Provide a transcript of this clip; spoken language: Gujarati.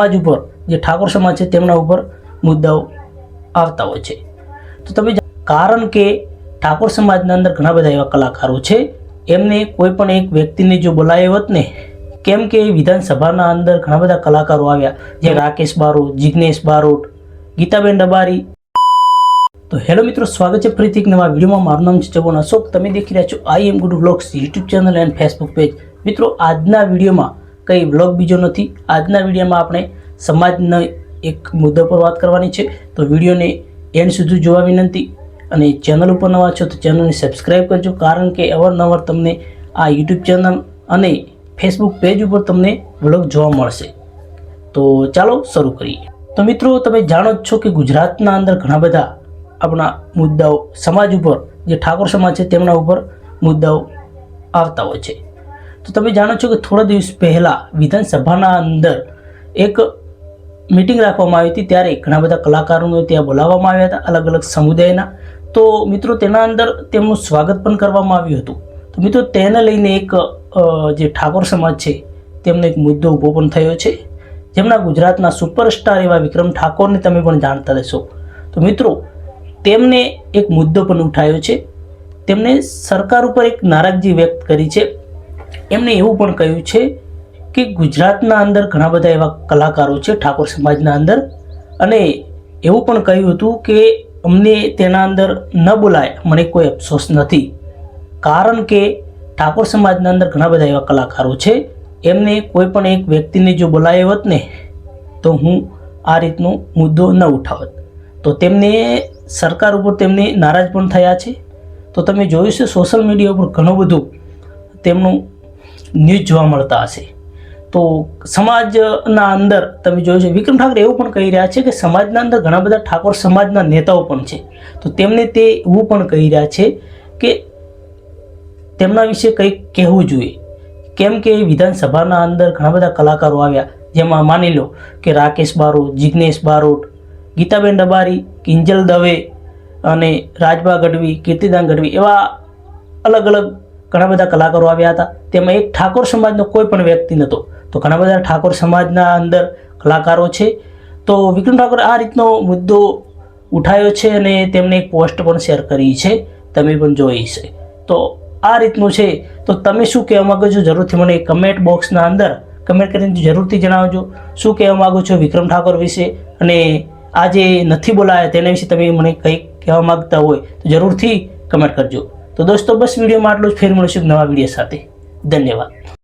સમાજ ઉપર જે ઠાકોર સમાજ છે તેમના ઉપર મુદ્દાઓ આવતા હોય છે. તો તમે કારણ કે ઠાકોર સમાજના અંદર ઘણા બધા એવા કલાકારો છે, એમને કોઈ પણ એક વ્યક્તિને જો બોલાવ્યો હોત ને, કેમ કે વિધાનસભાના અંદર ઘણા બધા કલાકારો આવ્યા, જે રાકેશ બારોટ, જિગ્નેશ બારોટ, ગીતાબેન ડબારી તો હેલો મિત્રો, સ્વાગત છે ફરીથી નવા વિડીયોમાં. મારું નામ છે જબોન અશોક. તમે દેખી રહ્યા છો I am good blogs YouTube channel and Facebook page મિત્રો, આજના વિડીયોમાં કંઈ વ્લોગ બીજો નથી. આજના વિડીયોમાં આપણે સમાજના એક મુદ્દા પર વાત કરવાની છે. તો વિડીયોને એન્ડ સુધી જોવા વિનંતી અને ચેનલ ઉપર નવા છો તો ચેનલને સબસ્ક્રાઈબ કરજો, કારણ કે અવારનવાર તમને આ યુટ્યુબ ચેનલ અને ફેસબુક પેજ ઉપર તમને વ્લોગ જોવા મળશે. તો ચાલો શરૂ કરીએ. તો મિત્રો, તમે જાણો જ છો કે ગુજરાતના અંદર ઘણા બધા આપણા મુદ્દાઓ સમાજ ઉપર, જે ઠાકોર સમાજ છે, તેમના ઉપર મુદ્દાઓ આવતા હોય છે. તો તમે જાણો છો કે થોડા દિવસ પહેલાં વિધાનસભાના અંદર એક મિટિંગ રાખવામાં આવી હતી. ત્યારે ઘણા બધા કલાકારોને ત્યાં બોલાવવામાં આવ્યા હતા અલગ અલગ સમુદાયના. તો મિત્રો, તેના અંદર તેમનું સ્વાગત પણ કરવામાં આવ્યું હતું. તો મિત્રો, તેને લઈને એક જે ઠાકોર સમાજ છે, તેમનો એક મુદ્દો ઊભો પણ થયો છે. જેમના ગુજરાતના સુપરસ્ટાર એવા વિક્રમ ઠાકોરને તમે પણ જાણતા રહેશો તો મિત્રો, તેમને એક મુદ્દો પણ ઉઠાયો છે. તેમણે સરકાર ઉપર એક નારાજગી વ્યક્ત કરી છે. એમણે એવું પણ કહ્યું છે કે ગુજરાતના અંદર ઘણા બધા એવા કલાકારો છે, ઠાકોર સમાજના અંદર. અને એવું પણ કહ્યું હતું કે અમને તેના અંદર ન બોલાય, મને કોઈ અફસોસ નથી. કારણ કે ઠાકોર સમાજના અંદર ઘણા બધા એવા કલાકારો છે. એમને કોઈ પણ એક વ્યક્તિને જો બોલાયો હોત ને, તો હું આ રીતનો મુદ્દો ન ઉઠાવત. તો તેમને સરકાર ઉપર તેમને નારાજ પણ થયા છે. તો તમે જોયું છે, સોશિયલ મીડિયા ઉપર ઘણું બધું તેમનું ન્યૂઝ જોવા મળતા હશે. તો સમાજના અંદર તમે જોયું છે, વિક્રમ ઠાકરે એવું પણ કહી રહ્યા છે કે સમાજના અંદર ઘણા બધા ઠાકોર સમાજના નેતાઓ પણ છે. તો તેમને તે એવું પણ કહી રહ્યા છે કે તેમના વિશે કંઈક કહેવું જોઈએ. કેમ કે વિધાનસભાના અંદર ઘણા બધા કલાકારો આવ્યા. જેમાં માની લો કે રાકેશ બારોટ, જિગ્નેશ બારોટ, ગીતાબેન ડબારી, કિંજલ દવે અને રાજબા ગઢવી, કીર્તિદાન ગઢવી એવા અલગ અલગ ઘણા બધા કલાકારો આવ્યા હતા. તેમાં એક ઠાકોર સમાજનો કોઈ પણ વ્યક્તિ નહોતો. તો ઘણા બધા ઠાકોર સમાજના અંદર કલાકારો છે. તો વિક્રમ ઠાકોર આ રીતનો મુદ્દો ઉઠાયો છે અને તેમણે એક પોસ્ટ પણ શેર કરી છે. તમે પણ જોઈ છે તો આ રીતનું છે. તો તમે શું કહેવા માગો છો? જરૂરથી મને કમેન્ટ બોક્સના અંદર કમેન્ટ કરીને જરૂરથી જણાવજો. શું કહેવા માગો છો વિક્રમ ઠાકોર વિશે? અને આ જે નથી બોલાયા તેના વિશે તમે મને કંઈક કહેવા માગતા હોય તો જરૂરથી કમેન્ટ કરજો. તો દોસ્તો બસ વિડીયોમાં આટલું જ. ફેર મળીશું નવા વીડિયો સાથે. ધન્યવાદ.